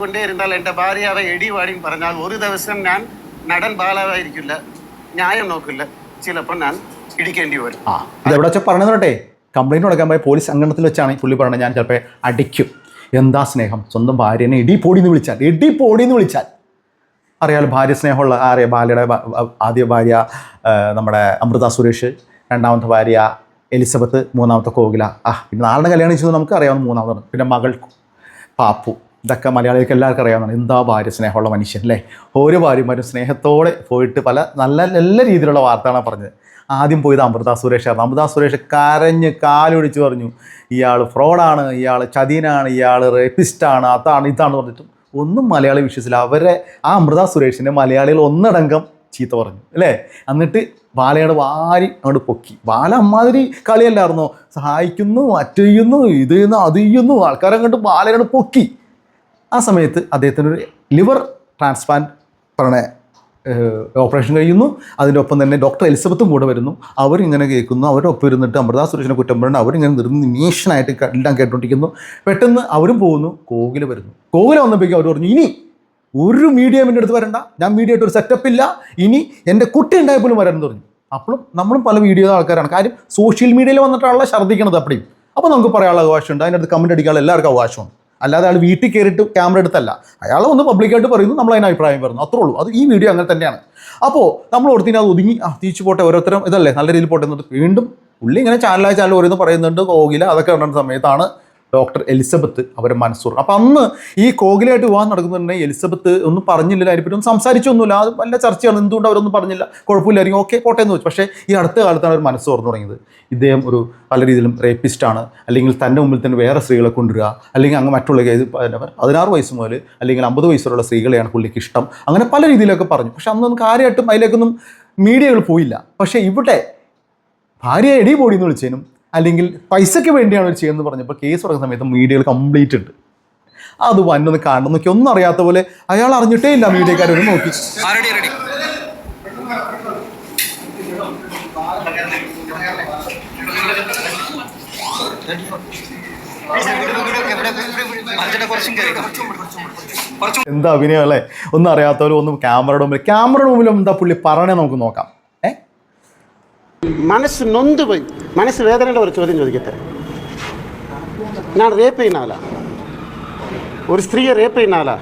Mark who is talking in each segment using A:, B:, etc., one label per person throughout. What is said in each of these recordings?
A: കൊണ്ടേ ഇരുന്നാൽ എന്റെ ഭാര്യാവെ എടിവാടിയും പറഞ്ഞാൽ ഒരു ദിവസം ഞാൻ നടൻ ബാലാവായിരിക്കില്ല. ന്യായം നോക്കില്ല. ചിലപ്പോൾ ഞാൻ ഇടിക്കേണ്ടി വരും.
B: ആ ഇത് എവിടെ വെച്ചാൽ പറഞ്ഞത് കേട്ടെ കംപ്ലൈന്റ് കൊടുക്കാൻ പോയി പോലീസ് അംഗണത്തിൽ വെച്ചാണ് പുള്ളി പറഞ്ഞത്. ഞാൻ ചിലപ്പോൾ അടിക്കും. എന്താ സ്നേഹം? സ്വന്തം ഭാര്യനെ ഇടി പൊടി എന്ന് വിളിച്ചാൽ. ഇടി പൊടി എന്ന് വിളിച്ചാൽ. അറിയാലോ ഭാര്യ സ്നേഹമുള്ള അറിയാം ബാലയുടെ ആദ്യ ഭാര്യ നമ്മുടെ അമൃത സുരേഷ് രണ്ടാമത്തെ ഭാര്യ എലിസബത്ത് മൂന്നാമത്തെ കോകില. ആ പിന്നെ നാളെ കല്യാണം ചെയ്തത് നമുക്ക് അറിയാവുന്ന മൂന്നാമതാണ്. പിന്നെ മകൾ പാപ്പു. ഇതൊക്കെ മലയാളികൾക്ക് എല്ലാവർക്കും അറിയാവുന്നതാണ്. എന്താ ഭാര്യ സ്നേഹമുള്ള മനുഷ്യൻ അല്ലേ? ഓരോ ഭാര്യമാരും സ്നേഹത്തോടെ പോയിട്ട് പല നല്ല എല്ലാ രീതിയിലുള്ള വാർത്തകളാണ് പറഞ്ഞത്. ആദ്യം പോയത് അമൃത സുരേഷായിരുന്നു അമൃത സുരേഷ് കരഞ്ഞ് കാലൊടിച്ച് പറഞ്ഞു ഇയാൾ ഫ്രോഡാണ് ഇയാൾ ചതിനാണ് ഇയാൾ റേപ്പിസ്റ്റാണ് അതാണ് ഇതാണ് പറഞ്ഞിട്ടും ഒന്നും മലയാളി വിശ്വസിച്ചില്ല. അവരെ ആ അമൃത സുരേഷിനെ മലയാളികൾ ഒന്നടങ്കം ചീത്ത പറഞ്ഞു അല്ലേ? എന്നിട്ട് ബാലയുടെ വാരി അങ്ങോട്ട് പൊക്കി. ബാല അമ്മാതിരി കളിയല്ലായിരുന്നോ? സഹായിക്കുന്നു അറ്റയ്യുന്നു ഇത് ചെയ്യുന്നു അത് ചെയ്യുന്നു. ആൾക്കാരെ അങ്ങോട്ട് ബാലയോട് പൊക്കി. ആ സമയത്ത് അദ്ദേഹത്തിന് ഒരു ലിവർ ട്രാൻസ്പ്ലാന്റ് പറഞ്ഞ ഓപ്പറേഷൻ കഴിയുന്നു. അതിന്റെ ഒപ്പം തന്നെ ഡോക്ടർ എലിസബത്തും കൂടെ വരുന്നു. അവരിങ്ങനെ കേൾക്കുന്നു. അവരുടെ ഒപ്പം ഇരുന്നിട്ട് അമൃത സുരേഷിനെ കുറ്റം പറയുന്നു അവരിങ്ങനെ നിർനിമേഷനായിട്ട് എല്ലാം കേട്ടോണ്ടിരിക്കുന്നു. പെട്ടെന്ന് അവരും പോകുന്നു. കോകില വരുന്നു. കോകില വന്നപ്പോഴേക്കും അവർ പറഞ്ഞു ഇനി ഒരു മീഡിയം എന്റെ അടുത്ത് വരണ്ട. ഞാൻ മീഡിയ ആയിട്ട് ഒരു സെറ്റപ്പ് ഇല്ല. ഇനി എന്റെ കുട്ടി ഉണ്ടായ പോലും വരാൻ പറഞ്ഞു. അപ്പോഴും നമ്മളും പല വീഡിയോ ആൾക്കാരാണ്. കാര്യം സോഷ്യൽ മീഡിയയിൽ വന്നിട്ടാണല്ലോ ഛർദ്ദിക്കണത് അപ്പടിയും. അപ്പോൾ നമുക്ക് പറയാനുള്ള അവകാശമുണ്ട്. അതിന്റെ അടുത്ത് കമന്റ് അടിക്കാനുള്ള എല്ലാവർക്കും അവകാശമുണ്ട്. അല്ലാതെ അയാൾ വീട്ടിൽ കയറിയിട്ട് ക്യാമറ എടുത്തല്ല. അയാൾ ഒന്ന് പബ്ലിക്കായിട്ട് പറയുന്നു നമ്മൾ അതിന് അഭിപ്രായം പറയുന്നു അത്രേ ഉള്ളൂ. അത് ഈ വീഡിയോ അങ്ങനെ തന്നെയാണ്. അപ്പോൾ നമ്മൾ ഓർത്തിന് അത് ഒതുങ്ങി ആ തിരിച്ചു പോട്ടെ ഓരോരുത്തരും ഇതല്ലേ നല്ല രീതിയിൽ പോട്ടെ എന്നിട്ട് വീണ്ടും പുള്ളി ഇങ്ങനെ ചാനലായ ചാനൽ ഓരോന്ന് പറയുന്നുണ്ട് കോകില അതൊക്കെ ഉണ്ടെന്ന സമയത്താണ് ഡോക്ടർ എലിസബത്ത് അവരെ മനസ്സൂർ. അപ്പം അന്ന് ഈ കോകിലായിട്ട് വിവാഹം നടക്കുന്നുണ്ടെങ്കിൽ എലിസബത്ത് ഒന്നും പറഞ്ഞില്ല അതിനെപ്പറ്റി ഒന്നും സംസാരിച്ചൊന്നുമില്ല. അത് വല്ല ചർച്ചയാണ് എന്തുകൊണ്ട് അവരൊന്നും പറഞ്ഞില്ല? കുഴപ്പമില്ലായിരിക്കും. ഓക്കെ പോട്ടെ എന്ന് വെച്ചു. പക്ഷേ ഈ അടുത്ത കാലത്താണ് അവർ മനസ്സ് തുറന്നു തുടങ്ങിയത്. ഇദ്ദേഹം ഒരു പല രീതിയിലും റേപ്പിസ്റ്റാണ് അല്ലെങ്കിൽ തന്റെ മുമ്പിൽ തന്നെ വേറെ സ്ത്രീകളെ കൊണ്ടുവരിക. അല്ലെങ്കിൽ അങ്ങ് മറ്റുള്ള പതിനാറ് വയസ്സ് മുതൽ അല്ലെങ്കിൽ അമ്പത് വയസ്സുള്ള സ്ത്രീകളെയാണ് പുള്ളിക്ക് ഇഷ്ടം. അങ്ങനെ പല രീതിയിലൊക്കെ പറഞ്ഞു. പക്ഷെ അന്നൊന്നും കാര്യമായിട്ടും അതിലേക്കൊന്നും മീഡിയകൾ പോയില്ല. പക്ഷേ ഇവിടെ ഭാര്യ എടി പോടി എന്ന് വിളിച്ചതിനും അല്ലെങ്കിൽ പൈസയ്ക്ക് വേണ്ടിയാണ് അവർ ചെയ്യുന്നത് പറഞ്ഞപ്പോൾ കേസ് തുടങ്ങുന്ന സമയത്ത് മീഡിയകൾ കംപ്ലീറ്റ് ഉണ്ട്. അത് വന്നൊന്ന് കാണണം നോക്കി ഒന്നും അറിയാത്ത പോലെ അയാൾ അറിഞ്ഞിട്ടേ ഇല്ല മീഡിയക്കാരൊരു നോക്കി. എന്താ അഭിനയം അല്ലേ? ഒന്നും അറിയാത്തവരും ഒന്നും ക്യാമറയുടെ മുമ്പിൽ ക്യാമറയുടെ മുമ്പിൽ എന്താ പുള്ളി പറയണേ നമുക്ക് നോക്കാം.
A: മനസ്സ് നൊന്ത് പോയി. മനസ്സ് വേദനയുടെ ഒരു ചോദ്യം ചോദിക്കട്ടെ? ഞാൻ റേപ്പ് ചെയ്യുന്ന ആളാ. ഒരു സ്ത്രീയെ റേപ്പ് ചെയ്യുന്ന ആളാ.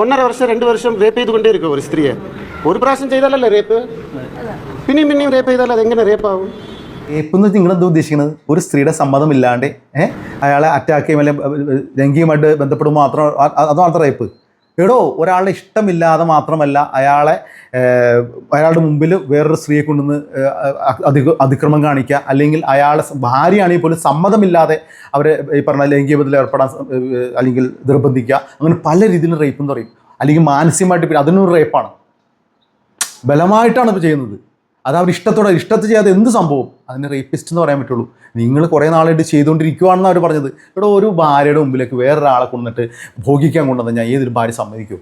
A: ഒന്നര വർഷം രണ്ട് വർഷം റേപ്പ് ചെയ്തുകൊണ്ടേ ഇരിക്കും ഒരു സ്ത്രീയെ? ഒരു പ്രാവശ്യം ചെയ്താലല്ലേ റേപ്പ് പിന്നെയും പിന്നെയും റേപ്പ് ചെയ്താൽ അതെങ്ങനെ റേപ്പ് ആവും?
B: റേപ്പ് എന്ന് എന്താ ഉദ്ദേശിക്കുന്നത്? ഒരു സ്ത്രീയുടെ സമ്മതം ഇല്ലാണ്ട് ഏഹ് അയാളെ അറ്റാക്ക് ചെയ്യും അല്ലെങ്കിൽ ലൈംഗികമായിട്ട് ബന്ധപ്പെടുമ്പോൾ മാത്രം അത് റേപ്പ് എടോ ഒരാളുടെ ഇഷ്ടമില്ലാതെ മാത്രമല്ല അയാളെ അയാളുടെ മുമ്പിൽ വേറൊരു സ്ത്രീയെ കൊണ്ടുവന്ന് അതിക്രമം കാണിക്കുക. അല്ലെങ്കിൽ അയാളെ ഭാര്യയാണെങ്കിൽ പോലും സമ്മതമില്ലാതെ അവരെ ഈ പറഞ്ഞ ബന്ധത്തിൽ ഏർപ്പെടാൻ അല്ലെങ്കിൽ നിർബന്ധിക്കുക. അങ്ങനെ പല രീതിയിലും റേപ്പ് എന്ന് പറയും. അല്ലെങ്കിൽ മാനസികമായിട്ട് പിന്നെ അതിനൊരു റേപ്പാണ് ബലമായിട്ടാണ് ഇപ്പോൾ ചെയ്യുന്നത്. അത് അവർ ഇഷ്ടത്തോടെ ഇഷ്ടത്തിൽ ചെയ്യാതെ എന്ത് സംഭവം അതിന് റേപ്പിസ്റ്റ് എന്ന് പറയാൻ പറ്റുള്ളൂ നിങ്ങൾ കുറേ നാളായിട്ട് ചെയ്തുകൊണ്ടിരിക്കുവാണെന്ന് അവർ പറഞ്ഞത് ഇവിടെ ഒരു ഭാര്യയുടെ മുമ്പിലേക്ക് വേറൊരാളെ കൊണ്ടിട്ട് ഭോഗിക്കാൻ കൊണ്ടുവന്ന് ഞാൻ ഏതൊരു ഭാര്യ സമ്മതിക്കും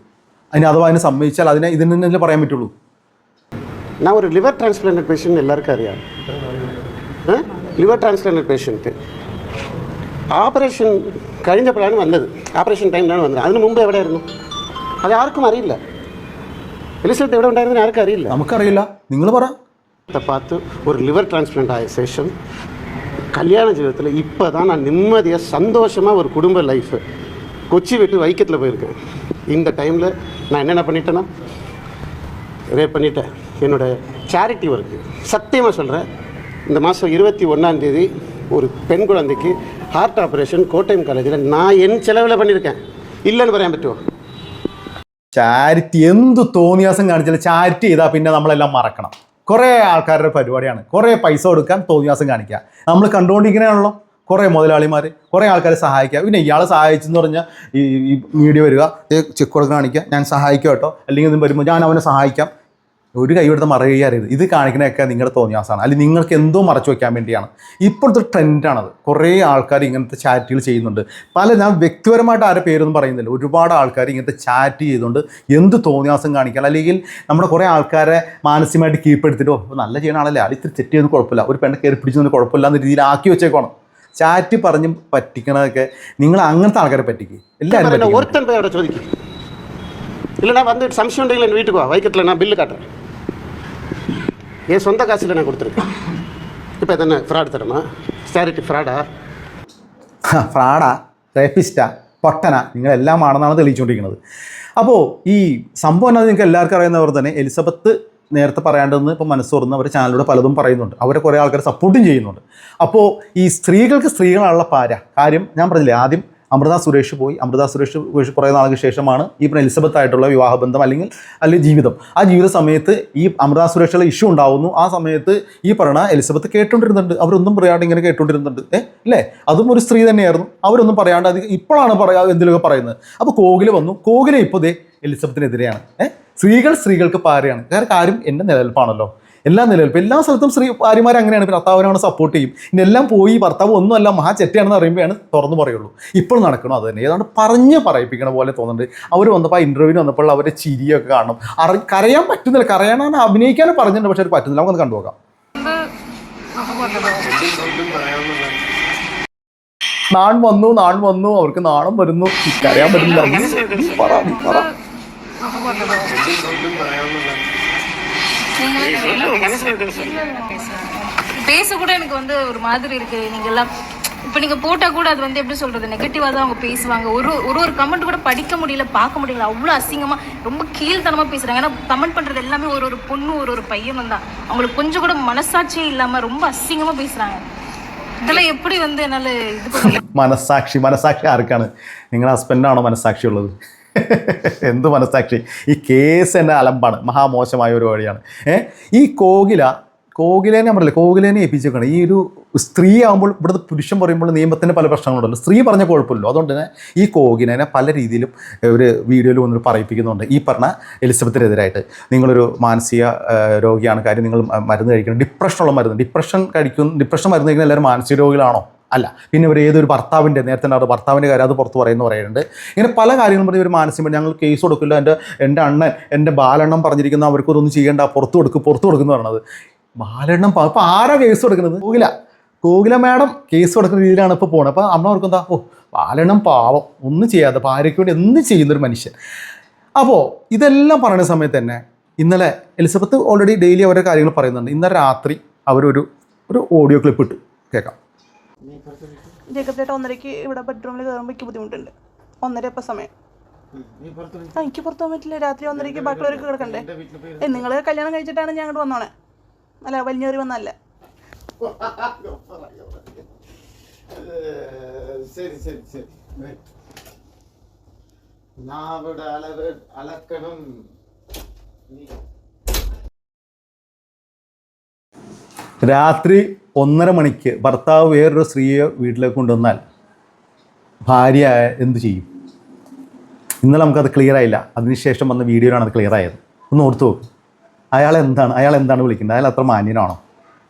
B: അതിന് അഥവാ അതിനെ സമ്മതിച്ചാൽ അതിനെ ഇതിന് തന്നെ പറയാൻ പറ്റുള്ളൂ
A: நான் ஒரு லிவர் டிரான்ஸ்பிளான்ட் பேஷண்ட் எல்லாருக்கும் அறியாம் லிவர் டிரான்ஸ்பிளான்ட் പേഷ്യൻറ്റ് ഓപ്പറേഷൻ കഴിഞ്ഞപ്പോഴാണ് വന്നത് ഓപ്പറേഷൻ ടൈമിലാണ് വന്നത് അതിന് മുമ്പ് എവിടെയായിരുന്നു അത് ആർക്കും അറിയില്ല എലിസബത്ത് എവിടെ ഉണ്ടായിരുന്നു ആർക്കും അറിയില്ല
B: നമുക്കറിയില്ല നിങ്ങൾ പറ
A: அதை பார்த்து ஒரு லிவர் டிரான்ஸ்பிளான்ட் ஆய சேஷம் கல்யாண ஜீவிதத்தில் இப்போ தான் நான் நிம்மதியாக சந்தோஷமாக ஒரு குடும்ப லைஃப் கொச்சி விட்டு வைக்கத்தில் போயிருக்கேன் இந்த டைமில் நான் என்னென்ன பண்ணிட்டேன்னா ரேப் பண்ணிட்டேன் என்னோட சேரிட்டி ஒர்க்கு சத்தியமாக சொல்கிறேன் இந்த மாதம் இருபத்தி ஒன்றாந்தேதி ஒரு பெண் குழந்தைக்கு ஹார்ட் ஆப்ரேஷன் கோட்டயம் காலேஜில் நான் என் செலவில் பண்ணியிருக்கேன் இல்லைன்னு പറയാൻ പറ്റുമോ
B: ചാരിറ്റി എന്ത് തോന്നിയാസം കാണിച്ചാലും ചാരിറ്റി ചെയ്താൽ പിന്നെ നമ്മളെല്ലാം മറക്കണം കുറേ ആൾക്കാരുടെ പരിപാടിയാണ്. കുറേ പൈസ കൊടുക്കാൻ തോന്നിയാസം കാണിക്കുക. നമ്മൾ കണ്ടുകൊണ്ടിരിക്കുന്നതാണല്ലോ കുറേ മുതലാളിമാർ കുറേ ആൾക്കാരെ സഹായിക്കുക. പിന്നെ ഇയാളെ സഹായിച്ചെന്ന് പറഞ്ഞാൽ ഈ ഈ മീഡിയ വരിക ചെക്ക് കൊടുക്കാൻ കാണിക്കുക ഞാൻ സഹായിക്കാം കേട്ടോ. അല്ലെങ്കിൽ ഇതും വരുമ്പോൾ ഞാൻ അവനെ സഹായിക്കാം. ഒരു കൈയെടുത്ത് മറയുക അറിയരുത്. ഇത് കാണിക്കണൊക്കെ നിങ്ങളുടെ തോന്നിയാസാണ് അല്ലെങ്കിൽ നിങ്ങൾക്ക് എന്തോ മറച്ചു വയ്ക്കാൻ വേണ്ടിയാണ്. ഇപ്പോഴത്തെ ട്രെൻഡാണത് കുറേ ആൾക്കാർ ഇങ്ങനത്തെ ചാറ്റുകൾ ചെയ്യുന്നുണ്ട്. പല ഞാൻ വ്യക്തിപരമായിട്ട് ആരുടെ പേരൊന്നും പറയുന്നില്ല. ഒരുപാട് ആൾക്കാർ ഇങ്ങനത്തെ ചാറ്റ് ചെയ്തുകൊണ്ട് എന്ത് തോന്നിയാസം കാണിക്കാൻ? അല്ലെങ്കിൽ നമ്മുടെ കുറേ ആൾക്കാരെ മാനസികമായിട്ട് കീപ്പ് എടുത്തിട്ടോ നല്ല ചെയ്യണ ആളല്ലേ. അത് ഇത്തിരി തെറ്റ് ചെയ്യുന്നത് കുഴപ്പമില്ല. ഒരു പെണ്ണ് കയറി പിടിച്ചൊന്നും കുഴപ്പമില്ല എന്ന രീതിയിൽ ആക്കി വെച്ചേക്കണം ചാറ്റ് പറഞ്ഞ് പറ്റിക്കണതൊക്കെ നിങ്ങൾ അങ്ങനത്തെ ആൾക്കാരെ പറ്റിക്കും. എല്ലാവരും
A: ഇല്ല ഞാൻ വന്നിട്ട് സംശയം ഉണ്ടെങ്കിൽ എന്റെ വീട്ടിൽ പോവാം. உண்டு ഞാൻ ബില്ല് കാട്ടാം. என் சொந்த காசில் நான் கொடுத்துருக்கேன் இப்போ இது என்ன ஃப்ராட் தரமா ஸ்டாரிட்டி ஃப்ராடா
B: ഫ്രാഡാ റേപ്പിസ്റ്റാ പൊട്ടന നിങ്ങളെല്ലാം ആണെന്നാണ് തെളിയിച്ചുകൊണ്ടിരിക്കുന്നത് അപ്പോൾ ഈ സംഭവം എന്നത് നിങ്ങൾക്ക് എല്ലാവർക്കും അറിയുന്നവർ തന്നെ എലിസബത്ത് നേരത്തെ പറയാണ്ടെന്ന് ഇപ്പോൾ മനസ്സ് തുറന്ന് അവർ ചാനലിലൂടെ പലതും പറയുന്നുണ്ട് അവരെ കുറേ ആൾക്കാർ സപ്പോർട്ടും ചെയ്യുന്നുണ്ട് അപ്പോൾ ഈ സ്ത്രീകൾക്ക് സ്ത്രീകളാണുള്ള പാര കാര്യം ഞാൻ പറഞ്ഞില്ലേ ആദ്യം അമൃത സുരേഷ് പോയി. അമൃത സുരേഷ് സുരേഷ് കുറേ നാൾക്ക് ശേഷമാണ് ഈ പറഞ്ഞ എലിസബത്ത് ആയിട്ടുള്ള വിവാഹബന്ധം അല്ലെങ്കിൽ അല്ലെങ്കിൽ ജീവിതം. ആ ജീവിത സമയത്ത് ഈ അമൃത സുരേഷുള്ള ഇഷ്യൂ ഉണ്ടാവുന്നു. ആ സമയത്ത് ഈ പറയണ എലിസബത്ത് കേട്ടുകൊണ്ടിരുന്നുണ്ട് അവരൊന്നും പറയാണ്ട് ഇങ്ങനെ കേട്ടുകൊണ്ടിരുന്നുണ്ട് ഏ അല്ലേ അതും ഒരു സ്ത്രീ തന്നെയായിരുന്നു. അവരൊന്നും പറയാണ്ട് അത് ഇപ്പോഴാണ് പറയാ എന്തെങ്കിലുമൊക്കെ പറയുന്നത്. അപ്പോൾ കോകില വന്നു. കോകില ഇപ്പോൾ ദേ എലിസബത്തിനെതിരെയാണ്. ഏഹ് സ്ത്രീകൾ സ്ത്രീകൾക്ക് പാരയാണ്. കാരണം കാര്യം എന്റെ നിലനിൽപ്പാണല്ലോ. എല്ലാ നിലനിൽപ്പ്. എല്ലാ സ്ഥലത്തും സ്ത്രീ ഭാര്യമാർ അങ്ങനെയാണ്. പിന്നെ ഭർത്താവിനാണ് സപ്പോർട്ട് ചെയ്യും. ഇനി എല്ലാം പോയി ഭർത്താവ് ഒന്നുമല്ല മഹാ ചെറ്റയാണെന്ന് അറിയുമ്പോഴാണ് തുറന്നു പറയുള്ളൂ. ഇപ്പോൾ നടക്കണം അത് തന്നെ. ഏതാണ്ട് പറഞ്ഞ് പറയിപ്പിക്കണ പോലെ തോന്നുന്നുണ്ട്. അവർ വന്നപ്പോൾ ആ ഇന്റർവ്യൂവിന് വന്നപ്പോൾ അവരെ ചിരിയൊക്കെ കാണും. അറി കരയാൻ പറ്റുന്നില്ല. കരയാനാണ് അഭിനയിക്കാനും പറഞ്ഞിട്ടുണ്ട് പക്ഷെ അത് പറ്റുന്നില്ല. നമുക്കൊന്ന് കണ്ടുപോകാം നാൺ വന്നു നാൺ വന്നു. അവർക്ക് നാണം വരുന്നു. കരയാൻ പറ്റുന്നില്ല. പറ പറ.
C: பேச கூட எனக்கு வந்து ஒரு மாதிரி இருக்கு நீங்க எல்லாம் இப்ப நீங்க போட்டா கூட அது வந்து எப்படி சொல்றது நெகட்டிவா தான் அவங்க பேசுவாங்க ஒரு ஒரு ஒரு கமெண்ட் கூட படிக்க முடியல பார்க்க முடியல அவ்வளவு அசிங்கமா ரொம்ப கீழ்த்தனமா பேசுறாங்க ஏன்னா கமெண்ட் பண்றது எல்லாமே ஒரு ஒரு பொண்ணு ஒரு ஒரு பையனும் தான் அவங்களுக்கு கொஞ்சம் கூட மனசாட்சியே இல்லாம ரொம்ப அசிங்கமா பேசுறாங்க இதெல்லாம் எப்படி வந்து என்னால இது பண்ண
B: മനസ്സാക്ഷി മനസ്സാക്ഷി ആർക്കാണ് നിങ്ങളുടെ ഹസ്ബൻഡാണോ മനസ്സാക്ഷി ഉള്ളത് എന്ത് മനസ്സാക്ഷി? ഈ കേസ് തന്നെ അലമ്പാണ്. മഹാമോശമായ ഒരു വഴിയാണ്. ഏഹ് ഈ കോകില കോകിലേനെ പറഞ്ഞില്ലേ കോകിലേനെ ഏൽപ്പിച്ചേക്കാണ്. ഈ ഒരു സ്ത്രീ ആകുമ്പോൾ ഇവിടുത്തെ പുരുഷൻ പറയുമ്പോൾ നിയമത്തിന്റെ പല പ്രശ്നങ്ങളുണ്ടല്ലോ. സ്ത്രീ പറഞ്ഞ കുഴപ്പമില്ലല്ലോ അതുകൊണ്ട് തന്നെ ഈ കോകിലേനെ പല രീതിയിലും ഒരു വീഡിയോയിൽ വന്നിട്ട് പറയിപ്പിക്കുന്നുണ്ട്. ഈ പറഞ്ഞ എലിസബത്തിനെതിരായിട്ട്. നിങ്ങളൊരു മാനസിക രോഗിയാണ്. കാര്യം നിങ്ങൾ മരുന്ന് കഴിക്കണം. ഡിപ്രഷനുള്ള മരുന്ന്. ഡിപ്രഷൻ കഴിക്കും ഡിപ്രഷൻ മരുന്ന് കഴിക്കുന്ന എല്ലാവരും മാനസിക രോഗികളാണോ? അല്ല പിന്നെ ഇവർ ഏതൊരു ഭർത്താവിന്റെ നേരത്തെ ഉണ്ടാവും ഭർത്താവിന്റെ കാര്യം അത് പുറത്ത് പറയുന്നു പറയുന്നുണ്ട്. ഇങ്ങനെ പല കാര്യങ്ങളും പറഞ്ഞ് ഒരു മാനസികം ഞങ്ങൾ കേസ് കൊടുക്കില്ല എന്റെ എന്റെ അണ്ണൻ എന്റെ ബാലെണ്ണം പറഞ്ഞിരിക്കുന്ന അവർക്കൊന്നും ചെയ്യേണ്ട പുറത്ത് കൊടുക്കും പുറത്ത് കൊടുക്കുന്നു പറയണത് ബാലെണ്ണം അപ്പോൾ ആരാ കേസ് കൊടുക്കുന്നത്? കോകില കോകില മാഡം കേസ് കൊടുക്കുന്ന രീതിയിലാണ് ഇപ്പോൾ പോകുന്നത് അപ്പോൾ അമ്മ ഓർക്കും എന്താ? ഓ ബാലെണ്ണം പാവം ഒന്നും ചെയ്യാതെ ഭാര്യയ്ക്ക് വേണ്ടി എന്ത് ചെയ്യുന്നൊരു മനുഷ്യൻ. അപ്പോൾ ഇതെല്ലാം പറയുന്ന സമയത്ത് തന്നെ ഇന്നലെ എലിസബത്ത് ഓൾറെഡി ഡെയിലി അവരുടെ കാര്യങ്ങൾ പറയുന്നുണ്ട്. ഇന്നലെ രാത്രി അവരൊരു ഒരു ഓഡിയോ ക്ലിപ്പ് ഇട്ടു. കേൾക്കാം.
D: ജേക്കബ് ചേട്ടാ ഒന്നരയ്ക്ക് ഇവിടെ ബെഡ്റൂമിൽ കയറുമ്പോൾ എനിക്ക് ബുദ്ധിമുട്ടുണ്ട്. ഒന്നര ഇപ്പം സമയം. ആ എനിക്ക് പുറത്തു പോകാൻ പറ്റില്ല. രാത്രി ഒന്നരയ്ക്ക് ബാക്കിയുള്ളവർക്ക് കിടക്കണ്ടേ? ഏ നിങ്ങൾ കല്യാണം കഴിച്ചിട്ടാണ് ഞാൻ അങ്ങോട്ട് വന്നോണേ. അല്ല വലിഞ്ഞേറി വന്നല്ല
A: ശരി ശരി ശരി. നാവിടെ അളവ് അളക്കണം
B: രാത്രി ഒന്നര മണിക്ക് ഭർത്താവ് വേറൊരു സ്ത്രീയെ വീട്ടിലേക്ക് കൊണ്ടുവന്നാൽ ഭാര്യ എന്തു ചെയ്യും? ഇന്നലെ നമുക്കത് ക്ലിയർ ആയില്ല. അതിനുശേഷം വന്ന വീഡിയോയിലാണ് അത് ക്ലിയർ ആയത്. ഒന്ന് ഓർത്തു നോക്കും. അയാൾ എന്താണ്? അയാൾ എന്താണ് വിളിക്കുന്നത്? അയാൾ അത്ര മാന്യനാണോ?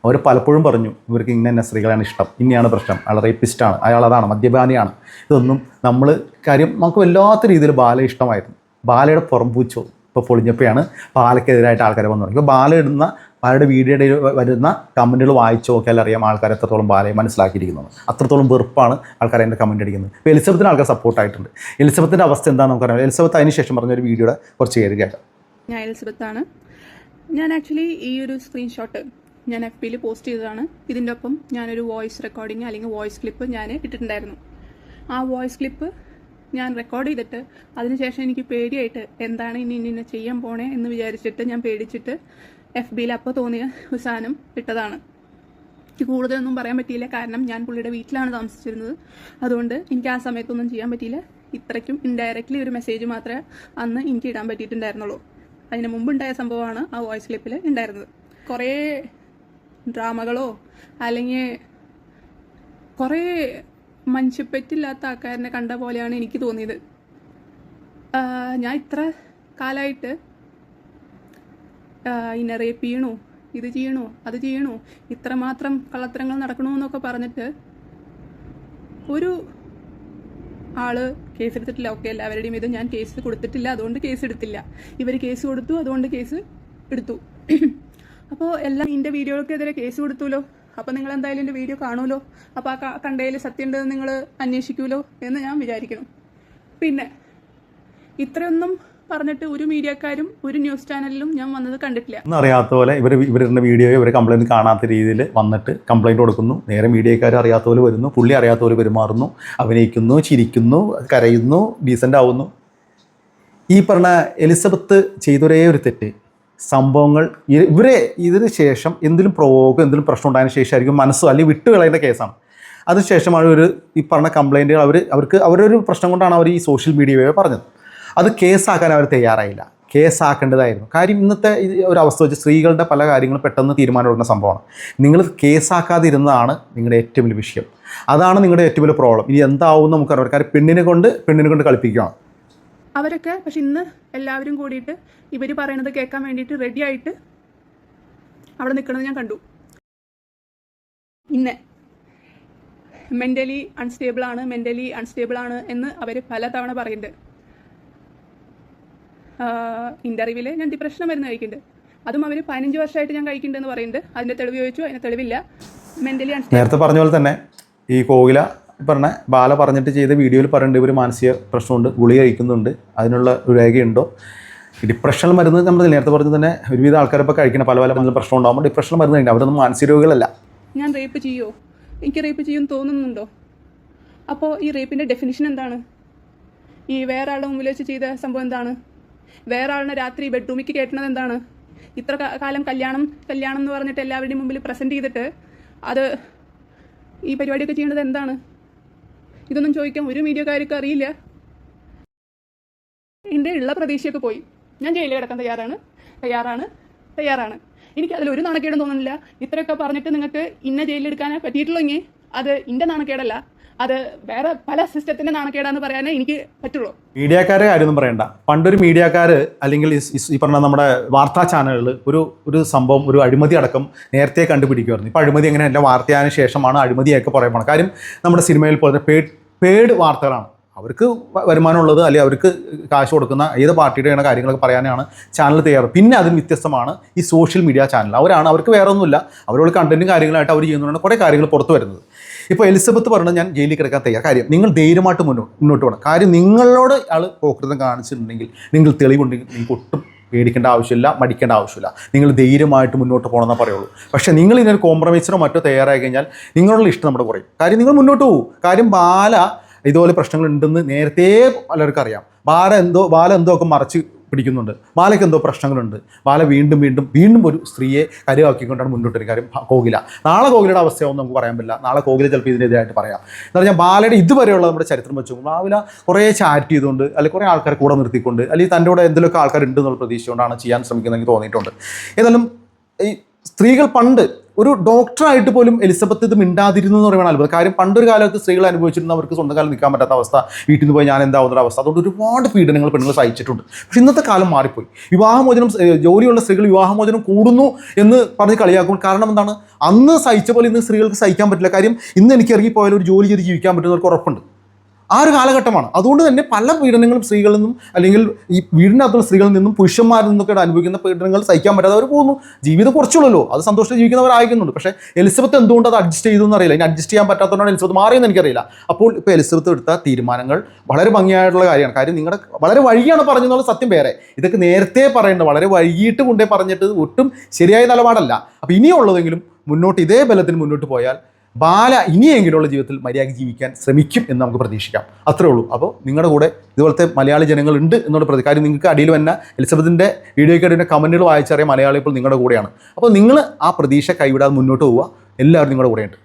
B: അവർ പലപ്പോഴും പറഞ്ഞു ഇവർക്ക് ഇന്ന ഇന്ന സ്ത്രീകളാണ് ഇഷ്ടം. ഇനിയാണ് പ്രശ്നം. അയാൾ റേപ്പിസ്റ്റാണ് അയാൾ അതാണ് മദ്യപാനിയാണ്. ഇതൊന്നും നമ്മൾ കാര്യം നമുക്ക് വല്ലാത്ത രീതിയിൽ ബാല ഇഷ്ടമായിരുന്നു. ബാലയുടെ പുറംപൂച്ചോ ഇപ്പോൾ പൊളിഞ്ഞപ്പോഴാണ് ബാലയ്ക്കെതിരായിട്ട് ആൾക്കാരെ വന്നു തുടങ്ങി ഇപ്പോൾ ബാല ഇടുന്ന ബാലയുടെ വീഡിയോയുടെ വരുന്ന കമന്റുകൾ വായിച്ചു നോക്കിയാൽ അറിയാം ആൾക്കാർ എത്രത്തോളം ബാലയെ മനസ്സിലാക്കിയിരിക്കുന്നത് അത്രത്തോളം വെറുപ്പാണ് ആൾക്കാർ എന്റെ കമന്റ് അടിക്കുന്നത്. ഇപ്പോൾ എലിസബത്തിന് ആൾക്കാർ സപ്പോർട്ടായിട്ടുണ്ട് എലിസബത്തിന്റെ അവസ്ഥ എന്താണെന്ന് നമുക്കറിയാം എലിസബത്ത് അതിന് ശേഷം പറഞ്ഞ ഒരു വീഡിയോയുടെ കുറച്ച് പേര് കേൾക്കാം.
E: ഞാൻ എലിസബത്താണ്. ഞാൻ ആക്ച്വലി ഈ ഒരു സ്ക്രീൻഷോട്ട് ഞാൻ എഫ് പിയിൽ പോസ്റ്റ് ചെയ്തതാണ്. ഇതിന്റെ ഒപ്പം ഞാനൊരു വോയിസ് റെക്കോർഡിങ് അല്ലെങ്കിൽ വോയിസ് ക്ലിപ്പ് ഞാൻ ഇട്ടിട്ടുണ്ടായിരുന്നു. ആ വോയിസ് ക്ലിപ്പ് ഞാൻ റെക്കോർഡ് ചെയ്തിട്ട് അതിനുശേഷം എനിക്ക് പേടിയായിട്ട് എന്താണ് ഇനി ഇനി ചെയ്യാൻ പോണേ എന്ന് വിചാരിച്ചിട്ട് ഞാൻ പേടിച്ചിട്ട് എഫ് ബിയിൽ അപ്പോൾ തോന്നിയ ഒരു സാധനം ഇട്ടതാണ്. എനിക്ക് കൂടുതലൊന്നും പറയാൻ പറ്റിയില്ല. കാരണം ഞാൻ പുള്ളിയുടെ വീട്ടിലാണ് താമസിച്ചിരുന്നത്. അതുകൊണ്ട് എനിക്ക് ആ സമയത്തൊന്നും ചെയ്യാൻ പറ്റിയില്ല. ഇത്രയ്ക്കും ഇൻഡയറക്റ്റ്ലി ഒരു മെസ്സേജ് മാത്രമേ അന്ന് എനിക്ക് ഇടാൻ പറ്റിയിട്ടുണ്ടായിരുന്നുള്ളൂ. അതിന് മുമ്പുണ്ടായ സംഭവമാണ് ആ വോയിസ് ക്ലിപ്പിൽ ഉണ്ടായിരുന്നത്. കുറേ ഡ്രാമകളോ അല്ലെങ്കിൽ കുറേ മനുഷ്യപ്പറ്റില്ലാത്ത ആൾക്കാരനെ കണ്ട പോലെയാണ് എനിക്ക് തോന്നിയത്. ഞാൻ ഇത്ര കാലമായിട്ട് ഇന്ന റേപ്പ് ചെയ്യണോ? ഇത് ചെയ്യണോ? അത് ചെയ്യണോ? ഇത്രമാത്രം കള്ളത്തരങ്ങൾ നടക്കണമെന്നൊക്കെ പറഞ്ഞിട്ട് ഒരു ആൾ കേസെടുത്തിട്ടില്ല. ഓക്കെ എല്ലാവരുടെയും ഇത് ഞാൻ കേസ് കൊടുത്തിട്ടില്ല. അതുകൊണ്ട് കേസ് എടുത്തില്ല. ഇവർ കേസ് കൊടുത്തു. അതുകൊണ്ട് കേസ് എടുത്തു. അപ്പോൾ എല്ലാം എന്റെ വീഡിയോകൾക്കെതിരെ കേസ് കൊടുത്തുല്ലോ അപ്പോൾ നിങ്ങൾ എന്തായാലും എന്റെ വീഡിയോ കാണുമല്ലോ അപ്പോൾ ആ കണ്ടതിൽ സത്യം ഉണ്ടെന്ന് നിങ്ങൾ അന്വേഷിക്കുമല്ലോ എന്ന് ഞാൻ വിചാരിക്കുന്നു. പിന്നെ ഇത്രയൊന്നും പറഞ്ഞിട്ട് ഒരു മീഡിയക്കാരും ഒരു ന്യൂസ് ചാനലിലും ഞാൻ വന്നത് കണ്ടിട്ടില്ല.
B: ഒന്നും അറിയാത്ത പോലെ ഇവർ ഇവരുടെ വീഡിയോ ഇവർ കംപ്ലയിന്റ് കാണാത്ത രീതിയിൽ വന്നിട്ട് കംപ്ലയിന്റ് കൊടുക്കുന്നു. നേരെ മീഡിയക്കാർ അറിയാത്ത പോലെ വരുന്നു. പുള്ളി അറിയാത്ത പോലെ പെരുമാറുന്നു. അഭിനയിക്കുന്നു ചിരിക്കുന്നു കരയുന്നു ഡീസന്റ് ആവുന്നു. ഈ പറഞ്ഞ എലിസബത്ത് ചെയ്തൊരേ ഒരു തെറ്റ്. സംഭവങ്ങൾ ഇവരെ ഇതിന് ശേഷം എന്തെങ്കിലും പ്രോഗം എന്തെങ്കിലും പ്രശ്നം ഉണ്ടായതിനു ശേഷമായിരിക്കും മനസ്സ് അല്ലെങ്കിൽ വിട്ടുകളയേണ്ട കേസാണ്. അതിനുശേഷമാണ് ഒരു ഈ പറഞ്ഞ കംപ്ലയിന്റുകൾ അവർ അവർക്ക് അവരൊരു പ്രശ്നം കൊണ്ടാണ് അവർ ഈ സോഷ്യൽ മീഡിയയെ പറഞ്ഞത്. അത് കേസാക്കാൻ അവർ തയ്യാറായില്ല. കേസാക്കേണ്ടതായിരുന്നു. കാര്യം ഇന്നത്തെ ഒരു അവസ്ഥ വെച്ച് സ്ത്രീകളുടെ പല കാര്യങ്ങളും പെട്ടെന്ന് തീരുമാനമെടുക്കുന്ന സംഭവമാണ്. നിങ്ങൾ കേസാക്കാതിരുന്നതാണ് നിങ്ങളുടെ ഏറ്റവും വലിയ വിഷയം. അതാണ് നിങ്ങളുടെ ഏറ്റവും വലിയ പ്രോബ്ലം ഇനി എന്താവും നമുക്കറിയാം. കാര്യം പെണ്ണിനെ കൊണ്ട് പെണ്ണിനെ കൊണ്ട് കളിപ്പിക്കുകയാണ്.
E: അവരൊക്കെ പക്ഷെ ഇന്ന് എല്ലാവരും കൂടിയിട്ട് ഇവർ പറയണത് കേൾക്കാൻ വേണ്ടിയിട്ട് റെഡി ആയിട്ട് അവിടെ നിൽക്കുന്നത് ഞാൻ കണ്ടു. ഇന്ന് മെന്റലി അൺസ്റ്റേബിൾ ആണ് മെന്റലി അൺസ്റ്റേബിൾ ആണ് എന്ന് അവർ പലതവണ പറയുന്നുണ്ട്. ഇന്റർവ്യൂവിൽ ഞാൻ ഡിപ്രഷൻ മരുന്ന് കഴിക്കുന്നുണ്ട്. അതും അവർ പതിനഞ്ച് വർഷമായിട്ട് ഞാൻ കഴിക്കുന്നുണ്ടെന്ന് പറയുന്നുണ്ട്. അതിന്റെ തെളിവ് ചോദിച്ചു അതിന് തെളിവില്ല. മെന്റലി
B: നേരത്തെ പറഞ്ഞ പോലെ തന്നെ ഈ കോകില പറഞ്ഞ ബാല പറഞ്ഞിട്ട് ചെയ്ത വീഡിയോയിൽ പറയുന്നുണ്ട് ഇവർ മാനസിക പ്രശ്നമുണ്ട് ഗുളി കഴിക്കുന്നുണ്ട് അതിനുള്ള ഒരു രേഖയുണ്ടോ? ഡിപ്രഷണൽ ഡിപ്രഷൻ മരുന്ന് നമ്മൾ നേരത്തെ പറഞ്ഞു തന്നെ ഒരുവിധ ആൾക്കാരൊക്കെ കഴിക്കണം പല പല പ്രശ്നം ഉണ്ടാകുമ്പോൾ ഡിപ്രഷൻ മരുന്ന് കഴിക്കണം അവരൊന്നും മാനസിക രോഗികളല്ല.
E: ഞാൻ റേപ്പ് ചെയ്യോ? എനിക്ക് റേപ്പ് ചെയ്യുമെന്ന് തോന്നുന്നുണ്ടോ? അപ്പോൾ ഈ റേപ്പിന്റെ ഡെഫിനിഷൻ എന്താണ്? ഈ വേറെ ആളുടെ മുമ്പിൽ വെച്ച് ചെയ്ത സംഭവം എന്താണ്? വേറെ ആളിനെ രാത്രി ബെഡ്റൂമിലേക്ക് കയറ്റുന്നത് എന്താണ്? ഇത്ര കാലം കല്യാണം കല്യാണം എന്ന് പറഞ്ഞിട്ട് എല്ലാവരുടെയും മുമ്പിൽ പ്രസന്റ് ചെയ്തിട്ട് അത് ഈ പരിപാടിയൊക്കെ ചെയ്യണത് എന്താണ്? ഇതൊന്നും ചോദിക്കാൻ ഒരു മീഡിയക്കാർക്ക് അറിയില്ല. എന്റെ ഉള്ള പ്രതീക്ഷയൊക്കെ പോയി. ഞാൻ ജയിലിൽ കിടക്കാൻ തയ്യാറാണ്. തയ്യാറാണ്. തയ്യാറാണ്. എനിക്ക് അതിൽ ഒരു നാണക്കേടും തോന്നുന്നില്ല. ഇത്രയൊക്കെ പറഞ്ഞിട്ട് നിങ്ങൾക്ക് ഇന്ന ജയിലിലെടുക്കാനേ പറ്റിയിട്ടുള്ളെങ്കിൽ അത് എന്റെ നാണക്കേടല്ല. അത് വേറെ പല സിസ്റ്റത്തിന്റെ നാണക്കേടാന്ന് പറയാനേ എനിക്ക് പറ്റുള്ളൂ.
B: മീഡിയക്കാരെ കാര്യമൊന്നും പറയണ്ട. പണ്ടൊരു മീഡിയക്കാർ അല്ലെങ്കിൽ ഈ- പറഞ്ഞ നമ്മുടെ വാർത്താ ചാനലുകൾ ഒരു ഒരു സംഭവം ഒരു അഴിമതി അടക്കം നേരത്തെ കണ്ടുപിടിക്കുമായിരുന്നു. ഇപ്പോൾ അഴിമതി എങ്ങനെയല്ല വാർത്തയായതിനു ശേഷമാണ് അഴിമതിയൊക്കെ പറയപ്പെടുന്നത് കാര്യം നമ്മുടെ സിനിമയിൽ പോലെ പേഡ് പേഡ് വാർത്തകളാണ്. അവർക്ക് വരുമാനമുള്ളത് അല്ലെങ്കിൽ അവർക്ക് കാശ് കൊടുക്കുന്ന ഏത് പാർട്ടിയുടെയാണ് കാര്യങ്ങളൊക്കെ പറയാനാണ് ചാനൽ തയ്യാറ്. പിന്നെ അതിന് വ്യത്യസ്തമാണ് ഈ സോഷ്യൽ മീഡിയ ചാനൽ അവരാണ് അവർക്ക് വേറെ ഒന്നുമില്ല അവരോട് കണ്ടന്റും കാര്യങ്ങളായിട്ട് അവർ ചെയ്യുന്നതുകൊണ്ട് കുറേ കാര്യങ്ങൾ പുറത്തു വരുന്നത്. ഇപ്പോൾ എലിസബത്ത് പറഞ്ഞത് ഞാൻ ജയിലിൽ കിടക്കാൻ തയ്യാർ കാര്യം നിങ്ങൾ ധൈര്യമായിട്ട് മുന്നോട്ട് മുന്നോട്ട് പോകണം. കാര്യം നിങ്ങളോട് ആൾ പോക്കൃതം കാണിച്ചിട്ടുണ്ടെങ്കിൽ നിങ്ങൾ തെളിവുണ്ടെങ്കിൽ നിങ്ങൾക്ക് ഒട്ടും പേടിക്കേണ്ട ആവശ്യമില്ല മടിക്കേണ്ട ആവശ്യമില്ല. നിങ്ങൾ ധൈര്യമായിട്ട് മുന്നോട്ട് പോകണം പോകണമെന്നേ പറയുള്ളൂ. പക്ഷേ നിങ്ങൾ ഇതിനൊരു കോംപ്രമൈസിനോ മറ്റോ തയ്യാറായി കഴിഞ്ഞാൽ നിങ്ങളുടെ ഇഷ്ടം നമ്മുടെ കുറയും. കാര്യം നിങ്ങൾ മുന്നോട്ട് പോകും. കാര്യം ബാല ഇതുപോലെ പ്രശ്നങ്ങൾ ഉണ്ടെന്ന് നേരത്തെ പലർക്കും അറിയാം. ബാല എന്തോ ബാല എന്തോ ഒക്കെ മറച്ച് പിടിക്കുന്നുണ്ട്. ബാലയ്ക്ക് എന്തോ പ്രശ്നങ്ങളുണ്ട്. ബാല വീണ്ടും വീണ്ടും വീണ്ടും ഒരു സ്ത്രീയെ കരുവാക്കിക്കൊണ്ടാണ് മുന്നോട്ട് വരുന്ന കാര്യം. കോകില. നാളെ കോകിലയുടെ അവസ്ഥയാവും നമുക്ക് പറയാൻ പറ്റില്ല. നാളെ കോകില ചിലപ്പോൾ ഇതിനെതിരായിട്ട് പറയാം. എന്ന് പറഞ്ഞാൽ ബാലയുടെ ഇതുവരെയുള്ള നമ്മുടെ ചരിത്രം വെച്ച് ബാല കുറേ ചാറ്റ് ചെയ്തുകൊണ്ട് അല്ലെങ്കിൽ കുറേ ആൾക്കാരെ കൂടെ നിർത്തിക്കൊണ്ട് അല്ലെങ്കിൽ തന്റെ കൂടെ എന്തെങ്കിലുമൊക്കെ ആൾക്കാരുണ്ടെന്നുള്ള പ്രതീക്ഷയോടാണ് ചെയ്യാൻ ശ്രമിക്കുന്നതെങ്കിൽ തോന്നിയിട്ടുണ്ട്. ഏതായാലും ഈ സ്ത്രീകൾ പണ്ട് ഒരു ഡോക്ടറായിട്ട് പോലും എലിസബത്ത് ഇത് മിണ്ടാതിരുന്നു എന്ന് പറയുമ്പോൾ അത്ഭുതം. കാര്യം പണ്ടൊരു കാലത്ത് സ്ത്രീകൾ അനുഭവിച്ചിരുന്ന അവർക്ക് സ്വന്തം കാലം നിൽക്കാൻ പറ്റാത്ത അവസ്ഥ വീട്ടിൽ നിന്ന് പോയി ഞാൻ എന്താവുന്ന ഒരു അവസ്ഥ. അതുകൊണ്ട് ഒരുപാട് പീഡനങ്ങൾ പെണ്ണുങ്ങൾ സഹിച്ചിട്ടുണ്ട്. പക്ഷെ ഇന്നത്തെ കാലം മാറിപ്പോയി. വിവാഹമോചനം ജോലിയുള്ള സ്ത്രീകൾ വിവാഹമോചനം കൂടുന്നു എന്ന് പറഞ്ഞ് കളിയാക്കും കാരണം എന്താണ്? അന്ന് സഹിച്ച പോലെ ഇന്ന് സ്ത്രീകൾക്ക് സഹിക്കാൻ പറ്റില്ല. കാര്യം ഇന്ന് എനിക്ക് ഇറങ്ങിപ്പോയാലും ഒരു ജോലി ചെയ്ത് ജീവിക്കാൻ പറ്റുന്നവർക്ക് ഉറപ്പുണ്ട്. ആ ഒരു കാലഘട്ടമാണ്. അതുകൊണ്ട് തന്നെ പല പീഡനങ്ങളും സ്ത്രീകളിൽ നിന്നും അല്ലെങ്കിൽ ഈ വീടിനകത്തുള്ള സ്ത്രീകളിൽ നിന്നും പുരുഷന്മാരിൽ നിന്നൊക്കെ അനുഭവിക്കുന്ന പീഡനങ്ങൾ സഹിക്കാൻ പറ്റാതെ അവർ പോകുന്നു. ജീവിതം കുറച്ചുള്ളൂ അത് സന്തോഷത്തിൽ ജീവിക്കുന്നവരായിരിക്കുന്നുണ്ട് പക്ഷേ എലിസബത്ത് എന്തുകൊണ്ട് അത് അഡ്ജസ്റ്റ് ചെയ്തു എന്നറിയില്ല. ഇനി അഡ്ജസ്റ്റ് ചെയ്യാൻ പറ്റാത്തതുകൊണ്ടാണ് എലിസബത്ത് മാറിയെന്ന് എനിക്കറിയില്ല. അപ്പോൾ ഇപ്പോൾ എലിസബത്ത് എടുത്ത തീരുമാനങ്ങൾ വളരെ ഭംഗിയായിട്ടുള്ള കാര്യമാണ്. കാര്യം നിങ്ങളുടെ വളരെ വഴിയാണ് പറഞ്ഞെന്നുള്ള സത്യം വേറെ. ഇതൊക്കെ നേരത്തെ പറയേണ്ടത് വളരെ വൈകിട്ട് കൊണ്ടേ പറഞ്ഞിട്ട് ഒട്ടും ശരിയായ നിലപാടല്ല. അപ്പോൾ ഇനിയുള്ളതെങ്കിലും മുന്നോട്ട് ഇതേ ബലത്തിന് മുന്നോട്ട് പോയാൽ ബാല ഇനിയെങ്കിലുള്ള ജീവിതത്തിൽ മര്യാദ ജീവിക്കാൻ ശ്രമിക്കും എന്ന് നമുക്ക് പ്രതീക്ഷിക്കാം. അത്രേ ഉള്ളൂ. അപ്പോൾ നിങ്ങളുടെ കൂടെ ഇതുപോലത്തെ മലയാളി ജനങ്ങളുണ്ട് എന്നുള്ള പ്രതി കാര്യം നിങ്ങൾക്ക് അടിയിൽ വന്ന എലിസബത്തിന്റെ വീഡിയോയ്ക്ക് അടിയുടെ കമന്റുകൾ വായിച്ചറിയാം മലയാളി ഇപ്പോൾ നിങ്ങളുടെ കൂടെയാണ്. അപ്പോൾ നിങ്ങൾ ആ പ്രതീക്ഷ കൈവിടാതെ മുന്നോട്ട് പോവുക. എല്ലാവരും നിങ്ങളുടെ കൂടെയുണ്ട്.